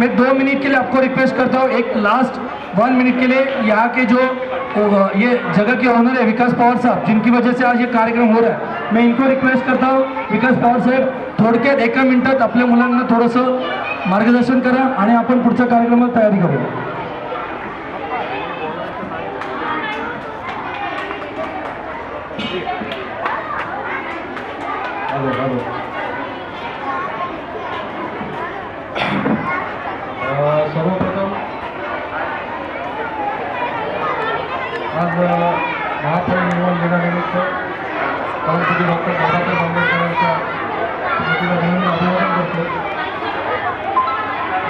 मैं दो मिनट के लिए आपको रिक्वेस्ट करता हूँ एक लास्ट वन मिनट के लिए यहाँ के जो ये जगह के ऑनर है विकास पवार साहब जिनकी वजह से आज ये कार्यक्रम हो रहा है। मैं इनको रिक्वेस्ट करता हूँ विकास पवार साहेब थोडक्यात एका मिनिटात आपल्या मुलांना थोडंसं मार्गदर्शन करा आणि आपण पुढच्या कार्यक्रमात तयारी करूया हॅलो आज अ, महापरिनिर्वाण दिनानिमित्त परमपूज्य डॉक्टर बाबासाहेब आंबेडकरांच्या स्मृतीला म्हणून अभिवादन करतो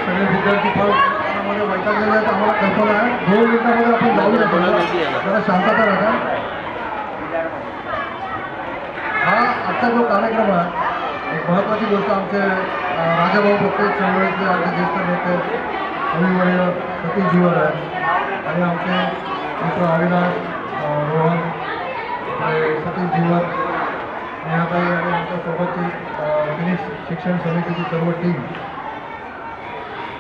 सगळे विद्यार्थी फार मध्ये वैतागलेले आहेत आम्हाला कल्पना आहे दोन मिनिटामध्ये आपण जाऊ शकतो जरा शांतता राखा हा आजचा जो कार्यक्रम आहे एक महत्त्वाची गोष्ट आमचे अ, राजाभाऊ भोगते चळवळीतले आमचे ज्येष्ठ नेते अभिवर्य सतीश जीवर आहे आणि आमचे मित्र अविनाश रोहन सतीश जीवर नेहाताई आणि आमच्यासोबतची अ, शिक्षण समितीची सर्व टीम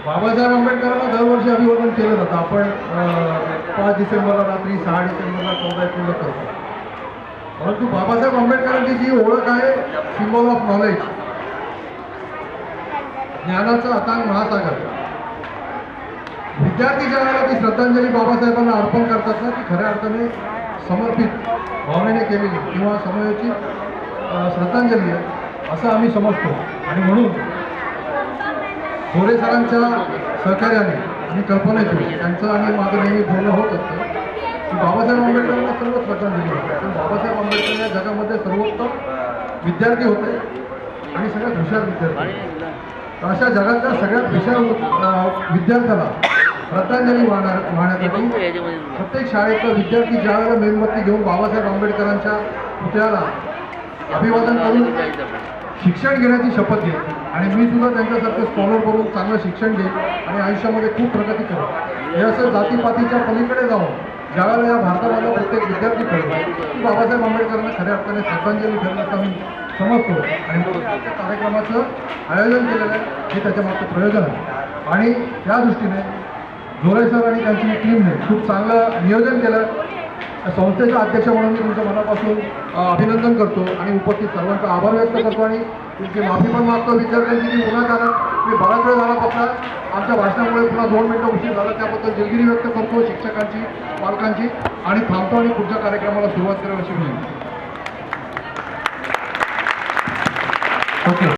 बाबासाहेब आंबेडकरांना दरवर्षी अभिवादन केलं जातं. आपण पाच डिसेंबरला रात्री सहा डिसेंबरला चौदा एप्रिलला करतो. परंतु बाबासाहेब आंबेडकरांची जी ओळख आहे सिम्बॉल ऑफ नॉलेज ज्ञानाचा अतांग महासागर. विद्यार्थी ज्या ती श्रद्धांजली बाबासाहेबांना अर्पण करतात ना ती खऱ्या अर्थाने समर्पित भावनेने केलेली किंवा समयोचित श्रद्धांजली आहे असं आम्ही समजतो. आणि म्हणून थोरे सरांच्या सहकार्याने आणि कल्पनेतून त्यांचं आणि माझं नेहमी बोलणं होत असतं की बाबासाहेब आंबेडकरांना सर्व श्रद्धांजली होती पण बाबासाहेब आंबेडकर या जगामध्ये सर्वोत्तम विद्यार्थी होते आणि सगळ्यात हुशार विद्यार्थी अशा जगातल्या सगळ्यात हुशार विद्यार्थ्याला श्रद्धांजली वाहणार वाहण्यासाठी प्रत्येक शाळेतला विद्यार्थी ज्या वेळेला मेणबत्ती घेऊन बाबासाहेब आंबेडकरांच्या पुतळ्याला अभिवादन करून शिक्षण घेण्याची शपथ घेईल. आणि मी सुद्धा त्यांच्यासारखं स्कॉलर करून चांगलं शिक्षण घेईन आणि आयुष्यामध्ये खूप प्रगती करेन. हे असं जातीपातीच्या पलीकडे जाऊन ज्यावेळेला या भारतामधला प्रत्येक विद्यार्थी कळेल की बाबासाहेब आंबेडकरांना खऱ्या अर्थाने श्रद्धांजली ठरेल असं मी समजतो आणि म्हणून या आजच्या कार्यक्रमाचं आयोजन केलेलं आहे. हे त्याच्यामागचं प्रयोजन आहे. आणि त्या दृष्टीने जोरे सर आणि त्यांची टीमने खूप चांगलं नियोजन केलं. संस्थेचा अध्यक्ष म्हणून मी तुमच्या मनापासून अभिनंदन करतो आणि उपस्थित सर्वांचा आभार व्यक्त करतो आणि तुमची माफी पण मागतो. विद्यार्थ्यांची की पुन्हा कारण मी बराच वेळ झाला फक्त आमच्या भाषणामुळे पुन्हा दोन मिनटं उशीर झाला. त्याबद्दल दिलगिरी व्यक्त करतो शिक्षकांची पालकांची आणि थांबतो आणि पुढच्या कार्यक्रमाला सुरुवात करेल अशी विनंती. ओके.